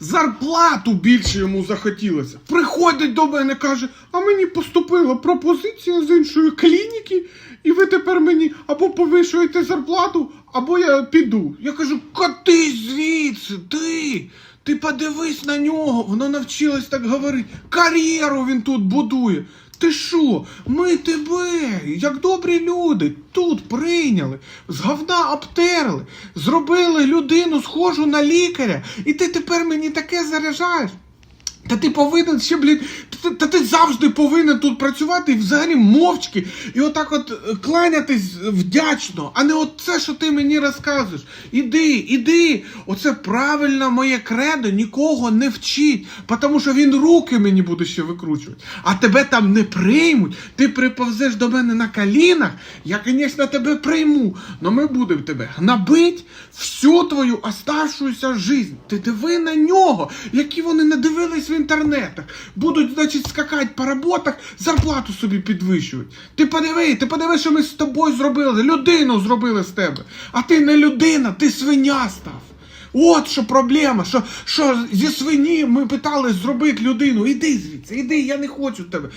зарплату більше йому захотілося. Приходить до мене, каже: а мені поступила пропозиція з іншої клініки, і ви тепер мені або повишуєте зарплату, або я піду. Я кажу, катись звідси, ти. Ти подивись на нього, воно навчилось так говорити. Кар'єру він тут будує. Ти що? Ми тебе, як добрі люди, тут прийняли, з говна обтерли, зробили людину схожу на лікаря, і ти тепер мені таке заряджаєш. Та ти повинен ще, блін, та, ти завжди повинен тут працювати і взагалі мовчки, і отак от е, кланятись вдячно, а не от це, що ти мені розказуєш. Іди, іди. Оце правильно моє кредо нікого не вчить, тому що він руки мені буде ще викручувати. А тебе там не приймуть. Ти приповзеш до мене на колінах, я, звісно, тебе прийму, але ми будемо тебе гнобить всю твою оставшуюся жизнь. Ти диви на нього, які вони надивились інтернетах. Будуть, значить, скакати по роботах, зарплату собі підвищують. Ти подиви, ти подиви, що ми з тобою зробили. Людину зробили з тебе. А ти не людина, ти свиня став. От що проблема, що, що зі свині ми питали зробити людину. Іди звідси, іди, я не хочу тебе.